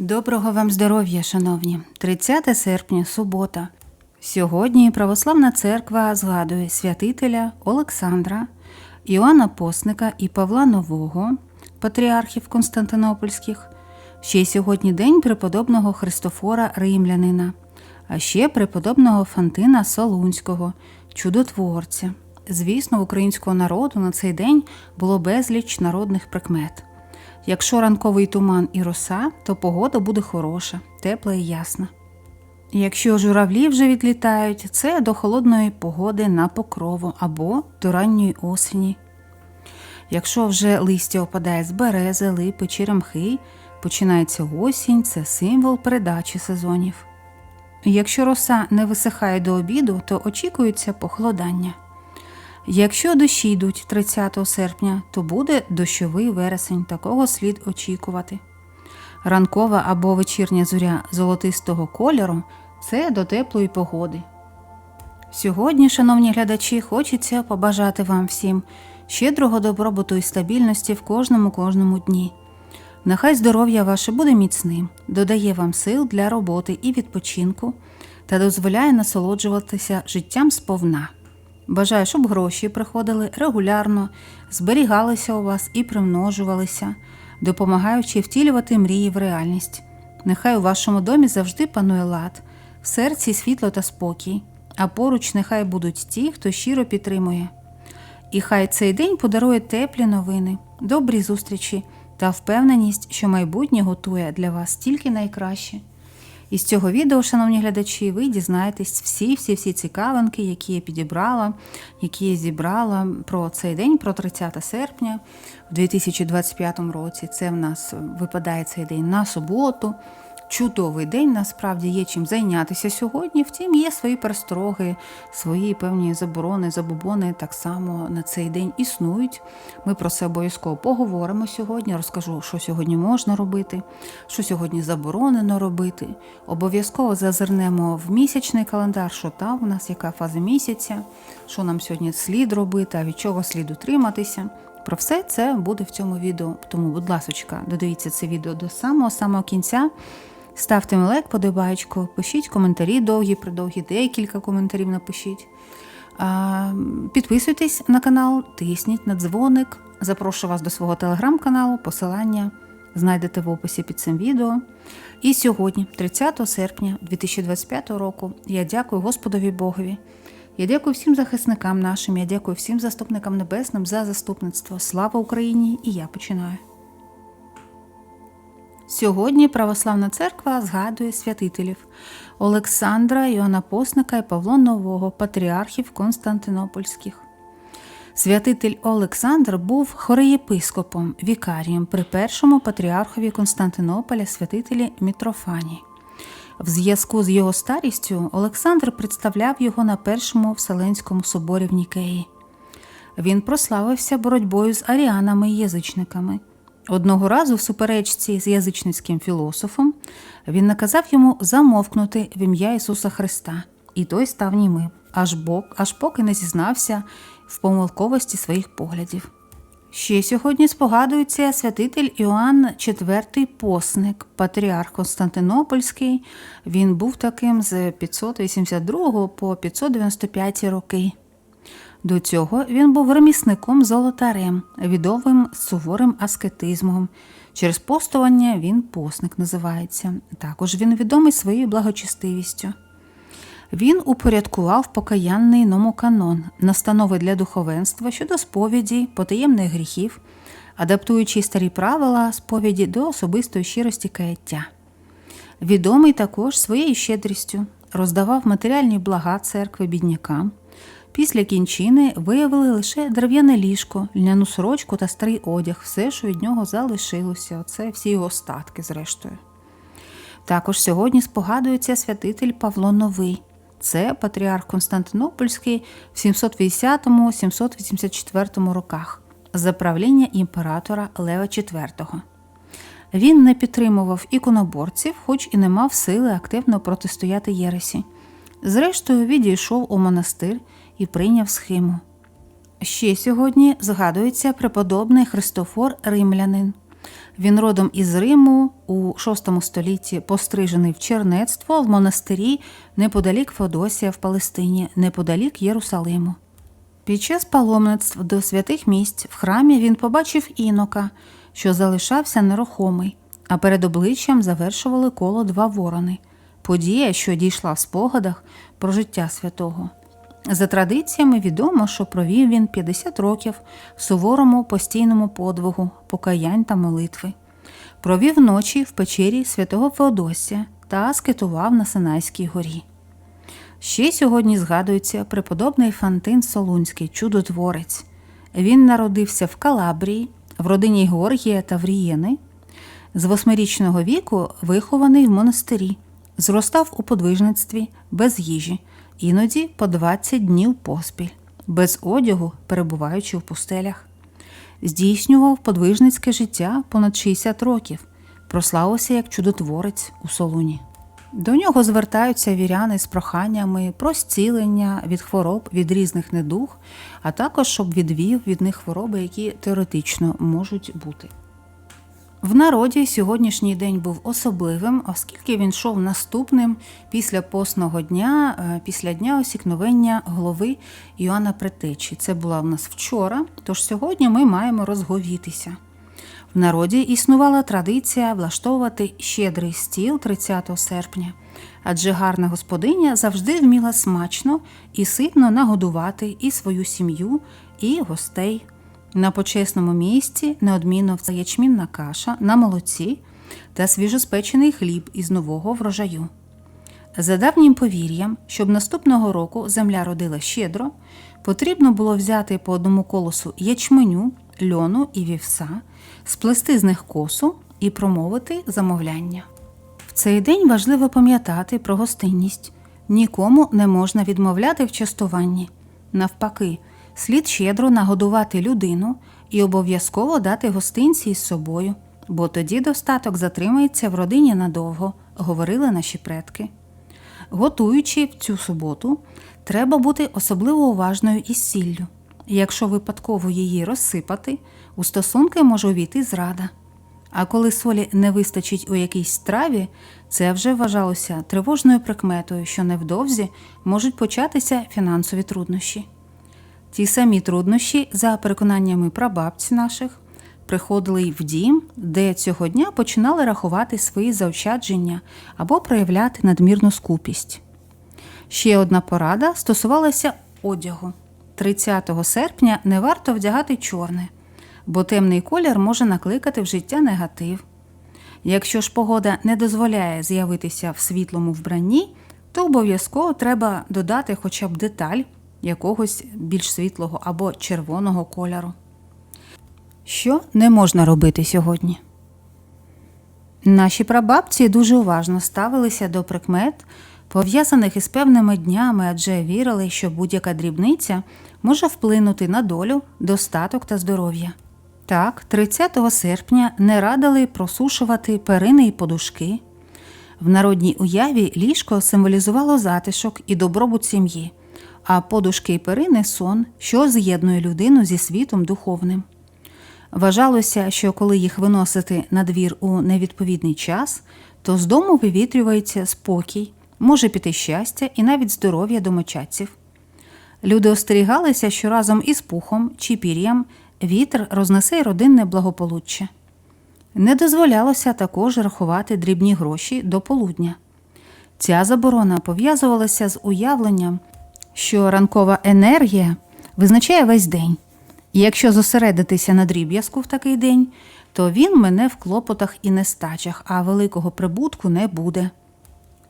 Доброго вам здоров'я, шановні! 30 серпня, субота. Сьогодні Православна церква згадує святителя Олександра, Іоанна Посника і Павла Нового, патріархів Константинопольських. Ще й сьогодні день преподобного Христофора Римлянина, а ще преподобного Фантина Солунського, чудотворця. Звісно, українського народу на цей день було безліч народних прикмет. Якщо ранковий туман і роса, то погода буде хороша, тепла і ясна. Якщо журавлі вже відлітають, це до холодної погоди на покрову або до ранньої осені. Якщо вже листя опадає з берези, липи чи ремхи, починається осінь, це символ передачі сезонів. Якщо роса не висихає до обіду, то очікується похолодання. Якщо дощі йдуть 30 серпня, то буде дощовий вересень, такого слід очікувати. Ранкова або вечірня зоря золотистого кольору це до теплої погоди. Сьогодні, шановні глядачі, хочеться побажати вам всім щедрого добробуту і стабільності в кожному кожному дні. Нехай здоров'я ваше буде міцним, додає вам сил для роботи і відпочинку та дозволяє насолоджуватися життям сповна. Бажаю, щоб гроші приходили регулярно, зберігалися у вас і примножувалися, допомагаючи втілювати мрії в реальність. Нехай у вашому домі завжди панує лад, в серці світло та спокій, а поруч нехай будуть ті, хто щиро підтримує. І хай цей день подарує теплі новини, добрі зустрічі та впевненість, що майбутнє готує для вас тільки найкраще. Із цього відео, шановні глядачі, ви дізнаєтесь всі-всі-всі цікавинки, які я підібрала, які я зібрала про цей день, про 30 серпня в 2025 році. Це в нас випадає цей день на суботу. Чудовий день, насправді є чим зайнятися сьогодні. Втім, є свої перестроги, свої певні заборони, забобони так само на цей день існують. Ми про це обов'язково поговоримо сьогодні. Розкажу, що сьогодні можна робити, що сьогодні заборонено робити. Обов'язково зазирнемо в місячний календар, що там у нас, яка фаза місяця, що нам сьогодні слід робити, а від чого слід утриматися. Про все це буде в цьому відео. Тому, будь ласка, додивіться це відео до самого самого кінця. Ставте лайк, подобаєчку, пишіть коментарі довгі, придовгі, декілька коментарів напишіть. Підписуйтесь на канал, тисніть на дзвоник. Запрошую вас до свого телеграм-каналу, посилання знайдете в описі під цим відео. І сьогодні, 30 серпня 2025 року, я дякую Господові Богові. Я дякую всім захисникам нашим, я дякую всім заступникам небесним за заступництво. Слава Україні! І я починаю. Сьогодні Православна церква згадує святителів Олександра, Іоанна Посника і Павло Нового, патріархів Константинопольських. Святитель Олександр був хореєпископом, вікарієм при першому патріархові Константинополя святителі Мітрофані. В зв'язку з його старістю Олександр представляв його на першому Вселенському соборі в Нікеї. Він прославився боротьбою з аріанами і язичниками. Одного разу, в суперечці з язичницьким філософом, він наказав йому замовкнути в ім'я Ісуса Христа, і той став німим, аж, бок, аж поки не зізнався в помилковості своїх поглядів. Ще сьогодні спогадується святитель Іоанн IV Посник, патріарх Константинопольський. Він був таким з 582 по 595 роки. До цього він був ремісником золотарем, відомим суворим аскетизмом. Через постування він посник називається. Також він відомий своєю благочестивістю. Він упорядкував покаянний номоканон, настанови для духовенства щодо сповіді, потаємних гріхів, адаптуючи старі правила сповіді до особистої щирості каяття. Відомий також своєю щедрістю, роздавав матеріальні блага церкви біднякам. Після кінчини виявили лише дерев'яне ліжко, льняну сорочку та старий одяг, все, що від нього залишилося, це всі його остатки, зрештою. Також сьогодні спогадується святитель Павло Новий. Це патріарх Константинопольський в 780-784 роках за правління імператора Лева IV. Він не підтримував іконоборців, хоч і не мав сили активно протистояти Єресі. Зрештою, відійшов у монастир і прийняв схему. Ще сьогодні згадується преподобний Христофор Римлянин. Він родом із Риму у VI столітті пострижений в чернецтво в монастирі неподалік Феодосія в Палестині, неподалік Єрусалиму. Під час паломництв до святих місць в храмі він побачив інока, що залишався нерухомий, а перед обличчям завершували коло два ворони. Подія, що дійшла в спогадах про життя святого. За традиціями відомо, що провів він 50 років в суворому постійному подвигу, покаянь та молитви. Провів ночі в печері святого Феодосія та скитував на Синайській горі. Ще сьогодні згадується преподобний Фантин Солунський, чудотворець. Він народився в Калабрії, в родині Георгія та Врієни. З восьмирічного віку вихований в монастирі, зростав у подвижництві без їжі, іноді по 20 днів поспіль, без одягу, перебуваючи в пустелях. Здійснював подвижницьке життя понад 60 років, прославився як чудотворець у Солуні. До нього звертаються віряни з проханнями про зцілення від хвороб від різних недуг, а також щоб відвів від них хвороби, які теоретично можуть бути. В народі сьогоднішній день був особливим, оскільки він йшов наступним після постного дня, е, після дня осікновення голови Іоанна Претечі. Це була в нас вчора, тож сьогодні ми маємо розговітися. В народі існувала традиція влаштовувати щедрий стіл 30 серпня, адже гарна господиня завжди вміла смачно і ситно нагодувати і свою сім'ю, і гостей. На почесному місці неодмінно ячмінна каша на молоці та свіжоспечений хліб із нового врожаю. За давнім повір'ям, щоб наступного року земля родила щедро, потрібно було взяти по одному колосу ячменю, льону і вівса, сплести з них косу і промовити замовляння. В цей день важливо пам'ятати про гостинність. Нікому не можна відмовляти в частуванні. Навпаки, слід щедро нагодувати людину і обов'язково дати гостинці із собою, бо тоді достаток затримається в родині надовго, говорили наші предки. Готуючи в цю суботу, треба бути особливо уважною із сіллю. Якщо випадково її розсипати, у стосунки може увійти зрада. А коли солі не вистачить у якійсь страві, це вже вважалося тривожною прикметою, що невдовзі можуть початися фінансові труднощі. Ті самі труднощі, за переконаннями прабабці наших, приходили й в дім, де цього дня починали рахувати свої заощадження або проявляти надмірну скупість. Ще одна порада стосувалася одягу. 30 серпня не варто вдягати чорне, бо темний колір може накликати в життя негатив. Якщо ж погода не дозволяє з'явитися в світлому вбранні, то обов'язково треба додати хоча б деталь якогось більш світлого або червоного кольору. Що не можна робити сьогодні? Наші прабабці дуже уважно ставилися до прикмет, пов'язаних із певними днями, адже вірили, що будь-яка дрібниця може вплинути на долю, достаток та здоров'я. Так, 30 серпня не радили просушувати перини і подушки. В народній уяві ліжко символізувало затишок і добробут сім'ї, а подушки і перини сон, що з'єднує людину зі світом духовним. Вважалося, що коли їх виносити на двір у невідповідний час, то з дому вивітрюється спокій, може піти щастя і навіть здоров'я домочадців. Люди остерігалися, що разом із пухом чи пір'ям вітер рознесе й родинне благополуччя. Не дозволялося також рахувати дрібні гроші до полудня. Ця заборона пов'язувалася з уявленням, що ранкова енергія визначає весь день, і якщо зосередитися на дріб'язку в такий день, то він мене в клопотах і нестачах, а великого прибутку не буде.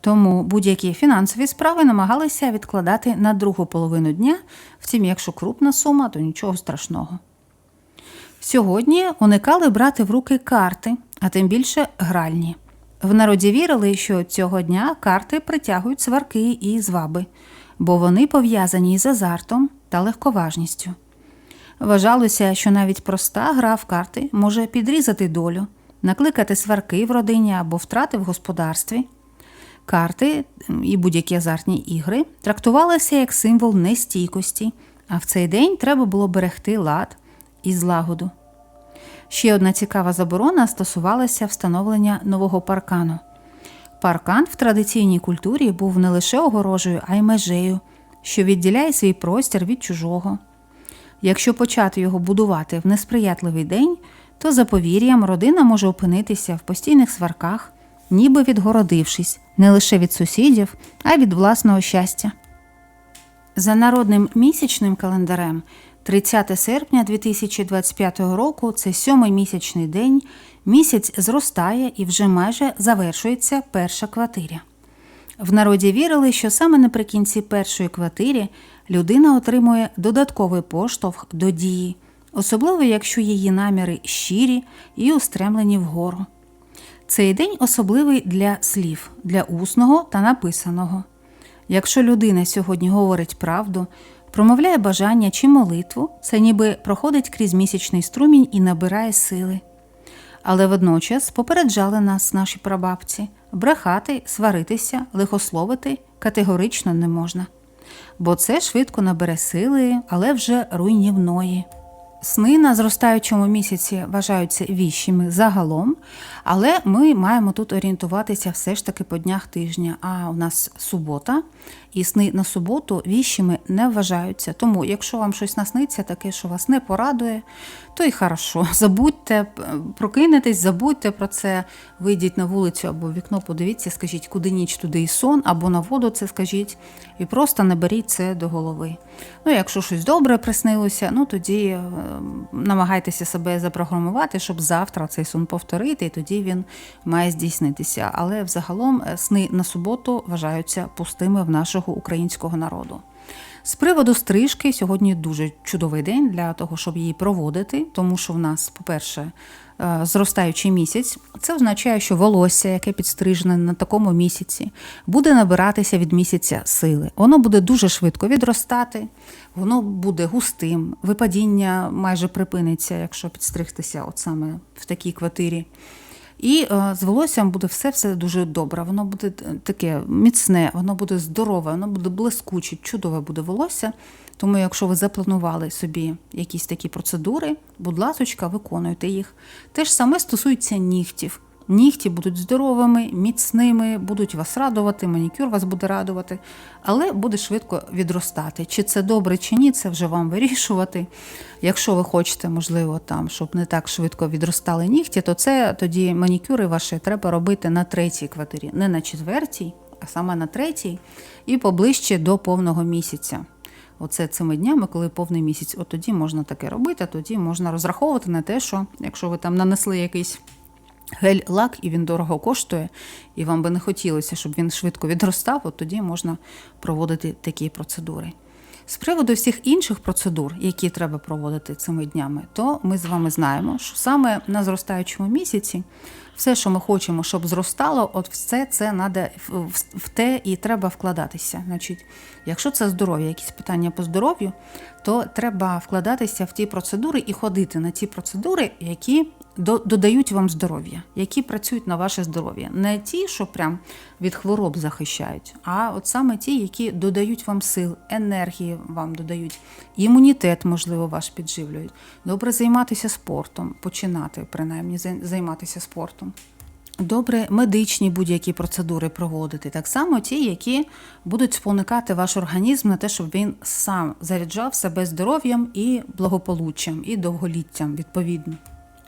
Тому будь-які фінансові справи намагалися відкладати на другу половину дня, втім, якщо крупна сума, то нічого страшного. Сьогодні уникали брати в руки карти, а тим більше гральні. В народі вірили, що цього дня карти притягують сварки і зваби, бо вони пов'язані із азартом та легковажністю. Вважалося, що навіть проста гра в карти може підрізати долю, накликати сварки в родині або втрати в господарстві. Карти і будь-які азартні ігри трактувалися як символ нестійкості, а в цей день треба було берегти лад і злагоду. Ще одна цікава заборона стосувалася встановлення нового паркану. Паркан в традиційній культурі був не лише огорожею, а й межею, що відділяє свій простір від чужого. Якщо почати його будувати в несприятливий день, то за повір'ям родина може опинитися в постійних сварках, ніби відгородившись не лише від сусідів, а й від власного щастя. За народним місячним календарем 30 серпня 2025 року це сьомий місячний день. Місяць зростає і вже майже завершується перша квартиря. В народі вірили, що саме наприкінці першої квартири людина отримує додатковий поштовх до дії, особливо якщо її наміри щирі і устремлені вгору. Цей день особливий для слів, для усного та написаного. Якщо людина сьогодні говорить правду, промовляє бажання чи молитву, це ніби проходить крізь місячний струмінь і набирає сили. Але водночас попереджали нас наші прабабці брехати, сваритися, лихословити категорично не можна, бо це швидко набере сили, але вже руйнівної. Сни на зростаючому місяці вважаються віщими загалом, але ми маємо тут орієнтуватися все ж таки по днях тижня. А у нас субота, і сни на суботу віщими не вважаються. Тому, якщо вам щось насниться, таке, що вас не порадує, то й хорошо. Забудьте, прокинетесь, забудьте про це, вийдіть на вулицю або вікно, подивіться, скажіть, куди ніч, туди і сон, або на воду це скажіть, і просто не беріть це до голови. Ну, якщо щось добре приснилося, ну тоді е, намагайтеся себе запрограмувати, щоб завтра цей сон повторити, і тоді він має здійснитися. Але взагалом е, сни на суботу вважаються пустими в нашого українського народу. З приводу стрижки сьогодні дуже чудовий день для того, щоб її проводити, тому що в нас, по-перше, е, зростаючий місяць, це означає, що волосся, яке підстрижене на такому місяці, буде набиратися від місяця сили. Воно буде дуже швидко відростати, воно буде густим, випадіння майже припиниться, якщо підстригтися от саме в такій квартирі. І е, з волоссям буде все все дуже добре. Воно буде таке міцне, воно буде здорове, воно буде блискуче, чудове буде волосся. Тому, якщо ви запланували собі якісь такі процедури, будь ласочка, виконуйте їх. Те ж саме стосується нігтів. Нігті будуть здоровими, міцними, будуть вас радувати, манікюр вас буде радувати, але буде швидко відростати. Чи це добре, чи ні, це вже вам вирішувати. Якщо ви хочете, можливо, там, щоб не так швидко відростали нігті, то це тоді манікюри ваші треба робити на третій квартирі, не на четвертій, а саме на третій, і поближче до повного місяця. Оце цими днями, коли повний місяць, от тоді можна таке робити, а тоді можна розраховувати на те, що якщо ви там нанесли якийсь гель-лак, і він дорого коштує, і вам би не хотілося, щоб він швидко відростав, от тоді можна проводити такі процедури. З приводу всіх інших процедур, які треба проводити цими днями, то ми з вами знаємо, що саме на зростаючому місяці все, що ми хочемо, щоб зростало, от все це треба в те і треба вкладатися. Значить, якщо це здоров'я, якісь питання по здоров'ю, то треба вкладатися в ті процедури і ходити на ті процедури, які додають вам здоров'я, які працюють на ваше здоров'я. Не ті, що прям від хвороб захищають, а от саме ті, які додають вам сил, енергії вам додають, імунітет, можливо, ваш підживлюють. Добре займатися спортом, починати принаймні займатися спортом. Добре, медичні будь-які процедури проводити, так само ті, які будуть спонукати ваш організм на те, щоб він сам заряджав себе здоров'ям і благополуччям, і довголіттям відповідно.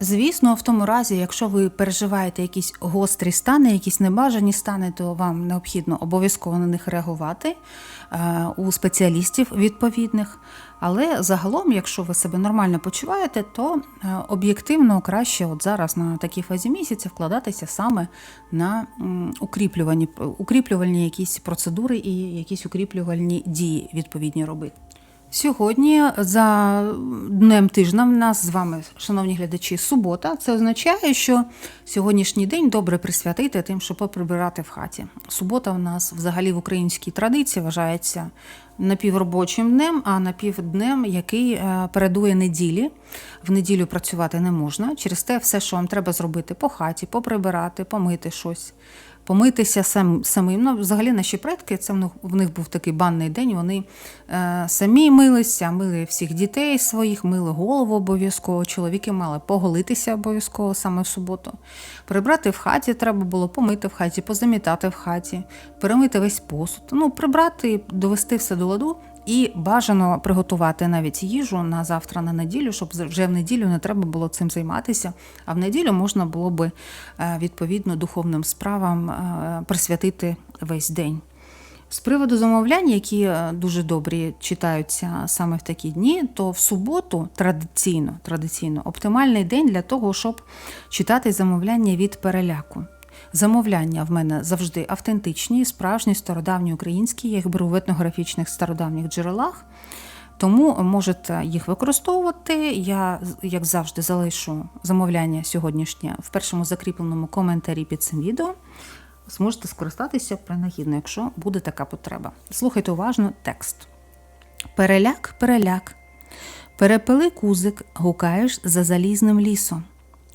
Звісно, в тому разі, якщо ви переживаєте якісь гострі стани, якісь небажані стани, то вам необхідно обов'язково на них реагувати е, у спеціалістів відповідних. Але загалом, якщо ви себе нормально почуваєте, то е, об'єктивно краще от зараз на такій фазі місяця вкладатися саме на укріплювані, укріплювальні якісь процедури і якісь укріплювальні дії відповідні робити. Сьогодні, за днем тижня, в нас з вами, шановні глядачі, субота. Це означає, що сьогоднішній день добре присвятити тим, щоб поприбирати в хаті. Субота у нас взагалі в українській традиції вважається напівробочим днем, а напівднем, який е, передує неділі. В неділю працювати не можна. Через те все, що вам треба зробити по хаті, поприбирати, помити щось, помитися сам, самим. Ну, взагалі наші предки, це в них, був такий банний день. Вони е, самі милися, мили всіх дітей своїх, мили голову обов'язково. Чоловіки мали поголитися обов'язково саме в суботу. Прибрати в хаті треба було, помити в хаті, позамітати в хаті, перемити весь посуд. Ну, прибрати, довести все до ладу. І бажано приготувати навіть їжу на завтра на неділю, щоб вже в неділю не треба було цим займатися. А в неділю можна було би е, відповідно духовним справам е, присвятити весь день. З приводу замовлянь, які е, дуже добрі читаються саме в такі дні, то в суботу традиційно, традиційно оптимальний день для того, щоб читати замовляння від переляку. Замовляння в мене завжди автентичні, справжні, стародавні українські. Я їх беру в етнографічних стародавніх джерелах. Тому можете їх використовувати. Я, як завжди, залишу замовляння сьогоднішнє в першому закріпленому коментарі під цим відео. Зможете скористатися принагідно, якщо буде така потреба. Слухайте уважно текст. Переляк, переляк. Перепили кузик, гукаєш за залізним лісом.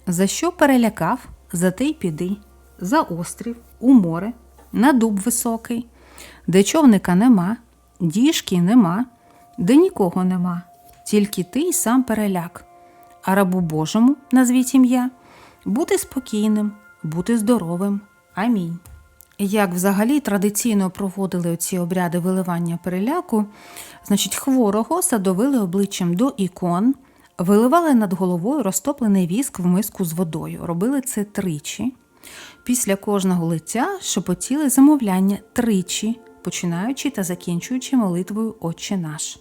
За що перелякав, за те й піди, за острів, у море, на дуб високий, де човника нема, діжки нема, де нікого нема, тільки ти й сам переляк. А рабу Божому, назвіть ім'я, бути спокійним, бути здоровим. Амінь. Як взагалі традиційно проводили ці обряди виливання переляку, значить, хворого садовили обличчям до ікон, виливали над головою розтоплений віск в миску з водою. Робили це тричі. Після кожного лиця шепотіли замовляння тричі, починаючи та закінчуючи молитвою Отче наш.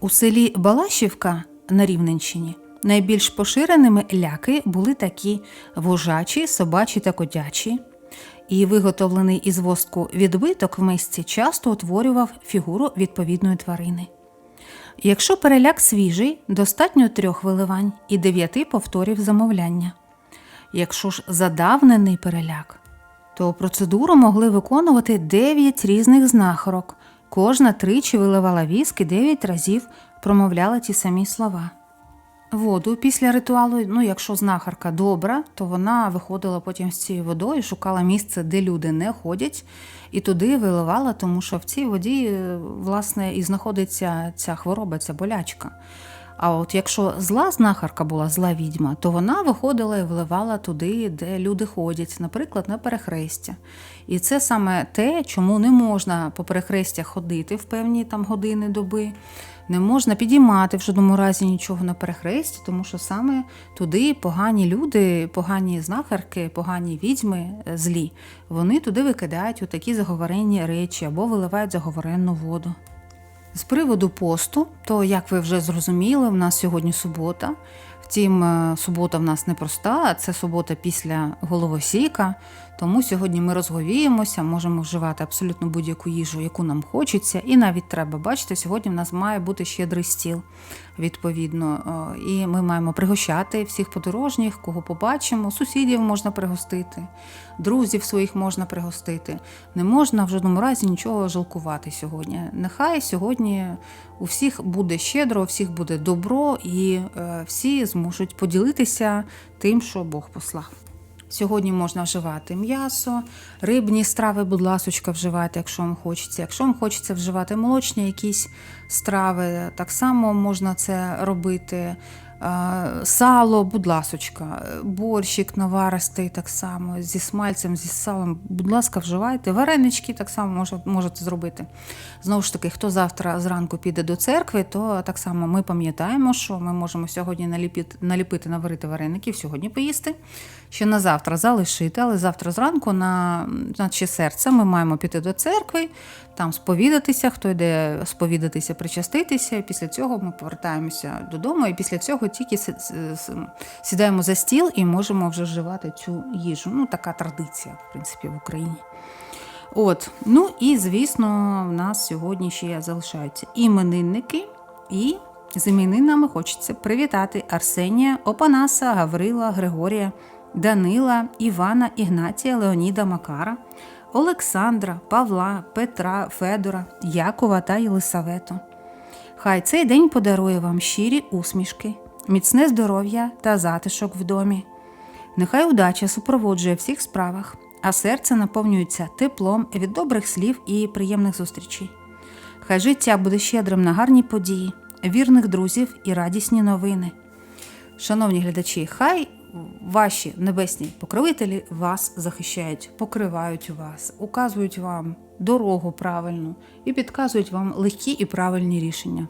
У селі Балашівка на Рівненщині найбільш поширеними ляки були такі вожачі, собачі та котячі, і виготовлений із воску відбиток в мисці часто утворював фігуру відповідної тварини. Якщо переляк свіжий, достатньо трьох виливань і дев'яти повторів замовляння. Якщо ж задавнений переляк, то процедуру могли виконувати 9 різних знахарок. Кожна тричі виливала віск і 9 разів промовляла ті самі слова. Воду після ритуалу, ну якщо знахарка добра, то вона виходила потім з цією водою, шукала місце, де люди не ходять, і туди виливала, тому що в цій воді, е, власне, і знаходиться ця хвороба, ця болячка. А от якщо зла знахарка була зла відьма, то вона виходила і вливала туди, де люди ходять, наприклад, на перехрестя. І це саме те, чому не можна по перехрестях ходити в певні там години доби. Не можна підіймати в жодному разі нічого на перехресті, тому що саме туди погані люди, погані знахарки, погані відьми е, злі, вони туди викидають такі заговоренні речі або виливають заговоренну воду. З приводу посту, то як ви вже зрозуміли, в нас сьогодні субота. Втім, е, субота в нас непроста, а це субота після головосійка. Тому сьогодні ми розговіємося, можемо вживати абсолютно будь-яку їжу, яку нам хочеться, і навіть треба. Бачите, сьогодні в нас має бути щедрий стіл, відповідно. І ми маємо пригощати всіх подорожніх, кого побачимо. Сусідів можна пригостити, друзів своїх можна пригостити. Не можна в жодному разі нічого жалкувати сьогодні. Нехай сьогодні у всіх буде щедро, у всіх буде добро, і е, всі зможуть поділитися тим, що Бог послав. Сьогодні можна вживати м'ясо, рибні страви, будь ласочка, вживати, якщо вам хочеться. Якщо вам хочеться вживати молочні якісь страви, так само можна це робити. Сало, будь ласочка, борщик наваристий так само, зі смальцем, зі салом, будь ласка, вживайте. Варенички так само можете зробити. Знову ж таки, хто завтра зранку піде до церкви, то так само ми пам'ятаємо, що ми можемо сьогодні наліпити, наліпити, наварити вареників, сьогодні поїсти, ще на завтра залишити, але завтра зранку на наче серце ми маємо піти до церкви, там сповідатися, хто йде сповідатися, причаститися. І після цього ми повертаємося додому, і після цього тільки сідаємо за стіл і можемо вже вживати цю їжу. Ну, така традиція, в принципі, в Україні. От, ну і звісно, в нас сьогодні ще залишаються іменинники, і з іменинами хочеться привітати Арсенія, Опанаса, Гаврила, Григорія Данила, Івана, Ігнатія, Леоніда, Макара, Олександра, Павла, Петра, Федора, Якова та Єлисавету. Хай цей день подарує вам щирі усмішки, міцне здоров'я та затишок в домі. Нехай удача супроводжує всіх справах, а серце наповнюється теплом від добрих слів і приємних зустрічей. Хай життя буде щедрим на гарні події, вірних друзів і радісні новини. Шановні глядачі, хай ваші небесні покровителі вас захищають, покривають вас, указують вам дорогу правильну і підказують вам легкі і правильні рішення.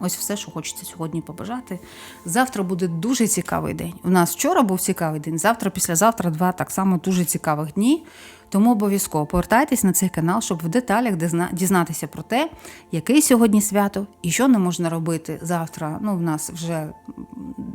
Ось все, що хочеться сьогодні побажати. Завтра буде дуже цікавий день. У нас вчора був цікавий день, завтра, післязавтра два так само дуже цікавих дні. Тому обов'язково повертайтесь на цей канал, щоб в деталях дізнатися про те, яке сьогодні свято і що не можна робити завтра. Ну, в нас вже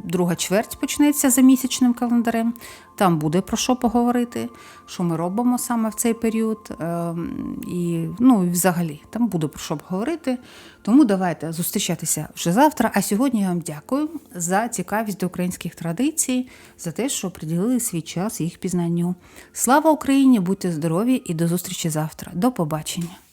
друга чверть почнеться за місячним календарем. Там буде про що поговорити, що ми робимо саме в цей період. Ем, І ну, і взагалі там буде про що поговорити. Тому давайте зустрічатися вже завтра. А сьогодні я вам дякую за цікавість до українських традицій, за те, що приділили свій час їх пізнанню. Слава Україні! Будьте здорові і до зустрічі завтра. До побачення!